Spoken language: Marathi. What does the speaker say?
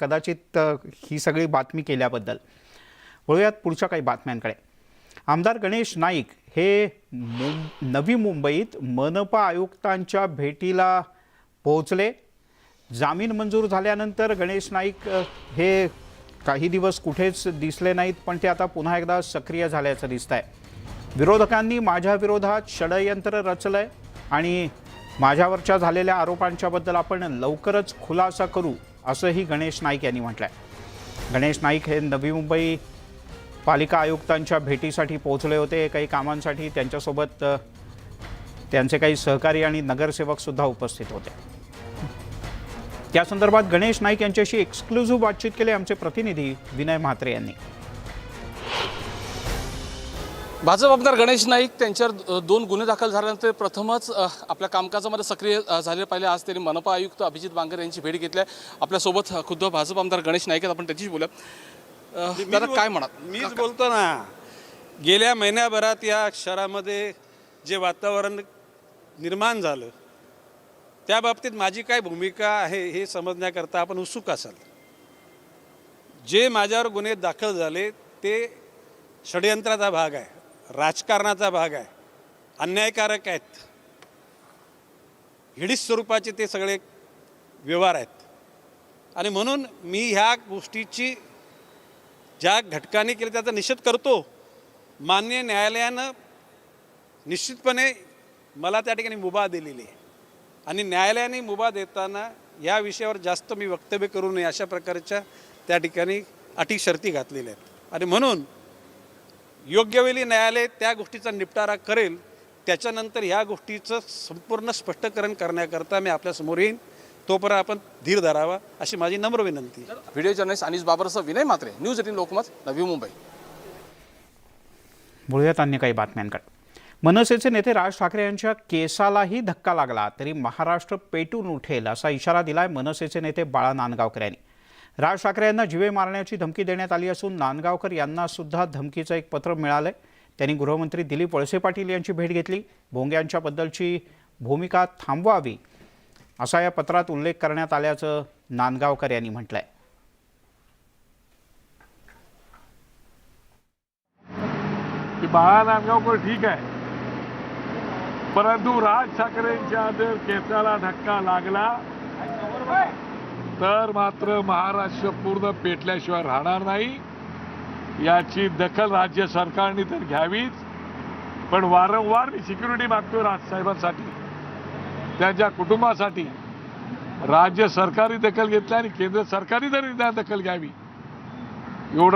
कदाचित ही सगळी बातमी केल्याबद्दल. वळूयात पुढच्या काही बातम्यांकडे. आमदार गणेश नाईक हे नवी मुंबईत मनपा आयुक्तांच्या भेटीला पोहोचले. जामीन मंजूर झाल्यानंतर गणेश नाईक हे काही दिवस कुठेच दिसले नाहीत पण ते आता पुन्हा एकदा सक्रिय झाल्याचं दिसत आहे विरोधकांनी माझ्या विरोधात षडयंत्र आहे आणि माझ्यावरच्या झालेल्या आरोपांच्याबद्दल आपण लवकरच खुलासा करू. असंही गणेश नाईक यांनी म्हटलंय. गणेश नाईक हे नवी मुंबई पालिका आयुक्तांच्या भेटीसाठी पोहोचले होते. काही कामांसाठी त्यांच्यासोबत त्यांचे काही सहकारी आणि नगरसेवकसुद्धा उपस्थित होते. त्या संदर्भात गणेश नाईक यांच्याशी एक्सक्लुझिव्ह बातचीत केली. आमचे प्रतिनिधी विनय म्हात्रे यांनी. भाजप आमदार गणेश नाईक त्यांच्यावर दोन गुन्हे दाखल झाल्यानंतर प्रथमच आपल्या कामकाजामध्ये सक्रिय झाले पाहिले. आज त्यांनी मनपा आयुक्त अभिजित बांगर यांची भेट घेतली आहे. आपल्यासोबत खुद्द भाजप आमदार गणेश नाईक आहेत. आपण त्याच्याशी बोलूया. अ, दादा काय म्हणत मीच बोलतो ना गेल्या महिन्याभरात या शहरामध्ये जे वातावरण निर्माण झालं त्या बाबतीत माझी काय भूमिका आहे हे समजण्याकरता आपण उत्सुक असाल. जे माझ्यावर गुन्हे दाखल झाले ते षडयंत्राचा भाग आहे. राजकारणाचा भाग आहे. अन्यायकारक आहेत. हिडीस स्वरूपाचे ते सगळे व्यवहार आहेत. आणि म्हणून मी ह्या गोष्टीची ज्या घटकाने केली त्याचा निषेध करतो. मान्य न्यायालयानं निश्चितपणे मला त्या ठिकाणी मुभा दिलेली आहे. आणि न्यायालयाने मुभा देताना या विषयावर जास्त मी वक्तव्य करू नये अशा प्रकारच्या त्या ठिकाणी अटी शर्ती घातलेल्या आहेत. आणि म्हणून योग्य वेळी न्यायालय त्या गोष्टीचा निपटारा करेल त्याच्यानंतर ह्या गोष्टीचं संपूर्ण स्पष्टीकरण करण्याकरता मी आपल्यासमोर येईन. तोपर्यंत आपण धीर धरावा अशी माझी नम्र विनंती. व्हिडिओ जर्नलिस्ट अनिश बाबरसह विनय मात्रे न्यूज एटीन लोकमत नवी मुंबई. बोलूयात अन्य काही बातम्यांकडे. मनसेचे नेते राज ठाकरे यांच्या केसालाही धक्का लागला तरी महाराष्ट्र पेटून उठेल असा इशारा दिलाय मनसेचे नेते बाळा नांदगावकर यांनी राज ठाकरे यांना जीवे मारण्याची धमकी देण्यात आली असून नांदगावकर यांना सुद्धा धमकीचं एक पत्र मिळालंय. त्यांनी गृहमंत्री दिलीप वळसे पाटील यांची भेट घेतली. भोंग्यांच्याबद्दलची भूमिका थांबवावी असा या पत्रात उल्लेख करण्यात आल्याचं नांदगावकर यांनी म्हटलंय. बाळा नांदगावकर ठीक आहे. परंतु राज ठाकरेंच्या जर केसाला धक्का लागला तर मात्र महाराष्ट्र पूर्ण पेटल्याशिवाय राहणार नाही. याची दखल राज्य सरकारने तर घ्यावीच. पण वारंवार मी सिक्युरिटी मागतोय राजसाहेबांसाठी. त्यांच्या कुटुंबासाठी. राज्य सरकारी दखल घेतली आणि केंद्र सरकारने तरी त्या दखल घ्यावी.